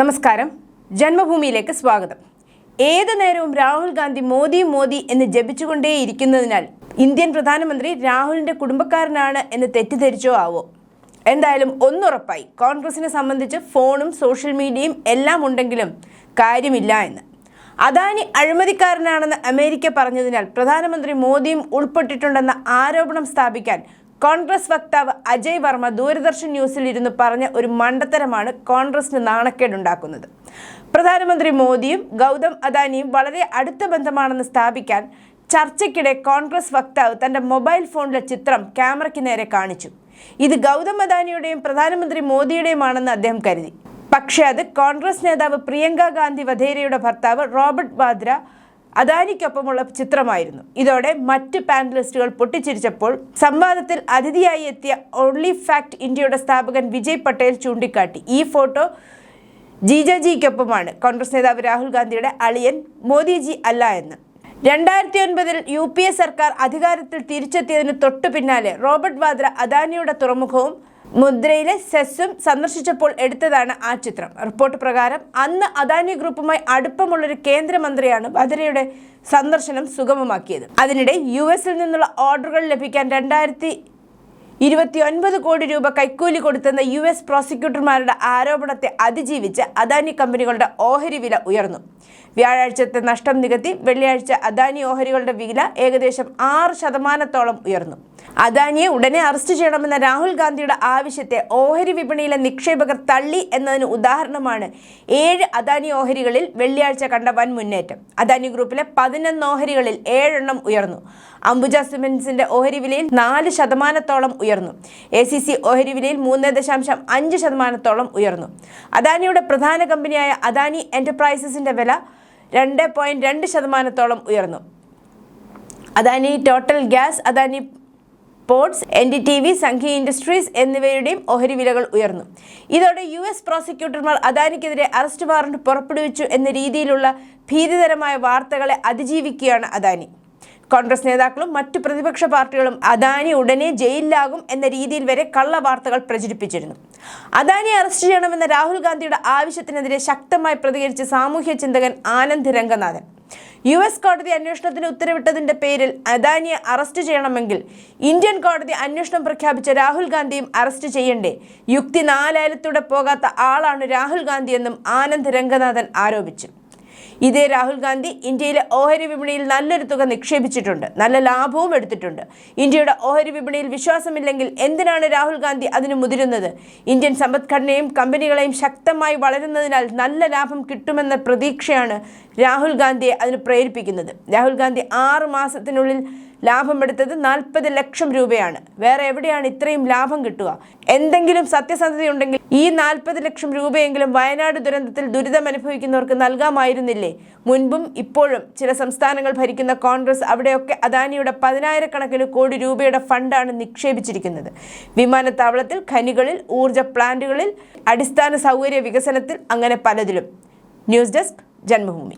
നമസ്കാരം. ജന്മഭൂമിയിലേക്ക് സ്വാഗതം. ഏതു നേരവും രാഹുൽ ഗാന്ധി മോദി മോദി എന്ന് ജപിച്ചുകൊണ്ടേയിരിക്കുന്നതിനാൽ ഇന്ത്യൻ പ്രധാനമന്ത്രി രാഹുലിന്റെ കുടുംബക്കാരനാണ് എന്ന് തെറ്റിദ്ധരിച്ചോ ആവോ? എന്തായാലും ഒന്നുറപ്പായി കോൺഗ്രസിനെ സംബന്ധിച്ച് ഫോണും സോഷ്യൽ മീഡിയയും എല്ലാം ഉണ്ടെങ്കിലും കാര്യമില്ല എന്ന്. അദാനി അഴിമതിക്കാരനാണെന്ന് അമേരിക്ക പറഞ്ഞതിനാൽ പ്രധാനമന്ത്രി മോദിയും ഉൾപ്പെട്ടിട്ടുണ്ടെന്ന ആരോപണം സ്ഥാപിക്കാൻ കോൺഗ്രസ് വക്താവ് അജയ് വർമ്മ ദൂരദർശൻ ന്യൂസിൽ ഇരുന്ന് പറഞ്ഞ ഒരു മണ്ടത്തരമാണ് കോൺഗ്രസിന് നാണക്കേടുണ്ടാക്കുന്നത്. പ്രധാനമന്ത്രി മോദിയും ഗൗതം അദാനിയും വളരെ അടുത്ത ബന്ധമാണെന്ന് സ്ഥാപിക്കാൻ ചർച്ചയ്ക്കിടെ കോൺഗ്രസ് വക്താവ് തന്റെ മൊബൈൽ ഫോണിലെ ചിത്രം ക്യാമറയ്ക്ക് നേരെ കാണിച്ചു. ഇത് ഗൗതം അദാനിയുടെയും പ്രധാനമന്ത്രി മോദിയുടെയുമാണെന്ന് അദ്ദേഹം കരുതി. പക്ഷേ അത് കോൺഗ്രസ് നേതാവ് പ്രിയങ്ക ഗാന്ധി വധേരയുടെ ഭർത്താവ് റോബർട്ട് വാദ്ര അദാനിക്കൊപ്പമുള്ള ചിത്രമായിരുന്നു. ഇതോടെ മറ്റ് പാനലിസ്റ്റുകൾ പൊട്ടിച്ചിരിച്ചപ്പോൾ സംവാദത്തിൽ അതിഥിയായി എത്തിയ ഓൺലി ഫാക്ട് ഇന്ത്യയുടെ സ്ഥാപകൻ വിജയ് പട്ടേൽ ചൂണ്ടിക്കാട്ടി. ഈ ഫോട്ടോ ജിജജിക്കൊപ്പമാണ് കോൺഗ്രസ് നേതാവ് രാഹുൽ ഗാന്ധിയുടെ അളിയൻ മോദിജി അല്ല എന്ന്. രണ്ടായിരത്തി ഒൻപതിൽ യു പി എ സർക്കാർ അധികാരത്തിൽ തിരിച്ചെത്തിയതിന് തൊട്ടു പിന്നാലെ റോബർട്ട് വാദ്ര അദാനിയുടെ തുറമുഖവും മുദ്രയിലെ സെസ്സും സന്ദർശിച്ചപ്പോൾ എടുത്തതാണ് ആ ചിത്രം. റിപ്പോർട്ട് പ്രകാരം അന്ന് അദാനി ഗ്രൂപ്പുമായി അടുപ്പമുള്ളൊരു കേന്ദ്രമന്ത്രിയാണ് ബദ്രയുടെ സന്ദർശനം സുഗമമാക്കിയത്. അതിനിടെ യു എസിൽ നിന്നുള്ള ഓർഡറുകൾ ലഭിക്കാൻ രണ്ടായിരത്തി ഇരുപത്തി ഒൻപത് കോടി രൂപ കൈക്കൂലി കൊടുത്തെന്ന യു എസ് പ്രോസിക്യൂട്ടർമാരുടെ ആരോപണത്തെ അതിജീവിച്ച് അദാനി കമ്പനികളുടെ ഓഹരി വില ഉയർന്നു. വ്യാഴാഴ്ചത്തെ നഷ്ടം നികത്തി വെള്ളിയാഴ്ച അദാനി ഓഹരികളുടെ വില ഏകദേശം ആറ് ശതമാനത്തോളം ഉയർന്നു. അദാനിയെ ഉടനെ അറസ്റ്റ് ചെയ്യണമെന്ന രാഹുൽ ഗാന്ധിയുടെ ആവശ്യത്തെ ഓഹരി വിപണിയിലെ നിക്ഷേപകർ തള്ളി എന്നതിന് ഉദാഹരണമാണ് ഏഴ് അദാനി ഓഹരികളിൽ വെള്ളിയാഴ്ച കണ്ട വൻ മുന്നേറ്റം. അദാനി ഗ്രൂപ്പിലെ പതിനൊന്ന് ഓഹരികളിൽ ഏഴെണ്ണം ഉയർന്നു. അംബുജ സിമെന്റ്സിന്റെ ഓഹരി വിലയിൽ നാല് ശതമാനത്തോളം ഉയർന്നു. എ സി സി ഓഹരി വിലയിൽ മൂന്ന് ദശാംശം അഞ്ച് ശതമാനത്തോളം ഉയർന്നു. അദാനിയുടെ പ്രധാന കമ്പനിയായ അദാനി എന്റർപ്രൈസസിന്റെ വില രണ്ട് പോയിന്റ് രണ്ട് ശതമാനത്തോളം ഉയർന്നു. Adani Total Gas Adani Ports N D T V Sanghi Industries എന്നിവയുടെയും ഓഹരി വിലകൾ ഉയർന്നു. ഇതോടെ യു എസ് പ്രോസിക്യൂട്ടർമാർ അദാനിക്കെതിരെ അറസ്റ്റ് വാറണ്ട് പുറപ്പെടുവിച്ചു എന്ന രീതിയിലുള്ള ഭീതിതരമായ വാർത്തകളെ അതിജീവിക്കുകയാണ് അദാനി. കോൺഗ്രസ് നേതാക്കളും മറ്റു പ്രതിപക്ഷ പാർട്ടികളും അദാനി ഉടനെ ജയിലിലാകും എന്ന രീതിയിൽ വരെ കള്ള വാർത്തകൾ പ്രചരിപ്പിച്ചിരുന്നു. അദാനി അറസ്റ്റ് ചെയ്യണമെന്ന രാഹുൽ ഗാന്ധിയുടെ ആവശ്യത്തിനെതിരെ ശക്തമായി പ്രതികരിച്ച് സാമൂഹ്യ ചിന്തകൻ ആനന്ദ് രംഗനാഥൻ. യു എസ് കോടതി അന്വേഷണത്തിന് ഉത്തരവിട്ടതിന്റെ പേരിൽ അദാനിയെ അറസ്റ്റ് ചെയ്യണമെങ്കിൽ ഇന്ത്യൻ കോടതി അന്വേഷണം പ്രഖ്യാപിച്ച രാഹുൽ ഗാന്ധിയും അറസ്റ്റ് ചെയ്യണ്ടേ? യുക്തി നാലായിരത്തൂടെ പോകാത്ത ആളാണ് രാഹുൽ ഗാന്ധിയെന്നും ആനന്ദ് രംഗനാഥൻ ആരോപിച്ചു. ഇതേ രാഹുൽ ഗാന്ധി ഇന്ത്യയിലെ ഓഹരി വിപണിയിൽ നല്ലൊരു തുക നിക്ഷേപിച്ചിട്ടുണ്ട്. നല്ല ലാഭവും എടുത്തിട്ടുണ്ട്. ഇന്ത്യയുടെ ഓഹരി വിപണിയിൽ വിശ്വാസമില്ലെങ്കിൽ എന്തിനാണ് രാഹുൽ ഗാന്ധി അതിന് മുതിരുന്നത്? ഇന്ത്യൻ സമ്പദ്ഘടനയും കമ്പനികളെയും ശക്തമായി വളരുന്നതിനാൽ നല്ല ലാഭം കിട്ടുമെന്ന പ്രതീക്ഷയാണ് രാഹുൽ ഗാന്ധിയെ അതിന് പ്രേരിപ്പിക്കുന്നത്. രാഹുൽ ഗാന്ധി ആറ് മാസത്തിനുള്ളിൽ ലാഭമെടുത്തത് നാൽപ്പത് ലക്ഷം രൂപയാണ്. വേറെ എവിടെയാണ് ഇത്രയും ലാഭം കിട്ടുക? എന്തെങ്കിലും സത്യസന്ധതയുണ്ടെങ്കിൽ ഈ നാൽപ്പത് ലക്ഷം രൂപയെങ്കിലും വയനാട് ദുരന്തത്തിൽ ദുരിതം അനുഭവിക്കുന്നവർക്ക് നൽകാമായിരുന്നില്ലേ? മുൻപും ഇപ്പോഴും ചില സംസ്ഥാനങ്ങൾ ഭരിക്കുന്ന കോൺഗ്രസ് അവിടെയൊക്കെ അദാനിയുടെ പതിനായിരക്കണക്കിന് കോടി രൂപയുടെ ഫണ്ടാണ് നിക്ഷേപിച്ചിരിക്കുന്നത്. വിമാനത്താവളത്തിൽ ഖനികളിൽ ഊർജ പ്ലാന്റുകളിൽ അടിസ്ഥാന സൗകര്യ വികസനത്തിൽ അങ്ങനെ പലതിലും. News desk Janmabhoomi.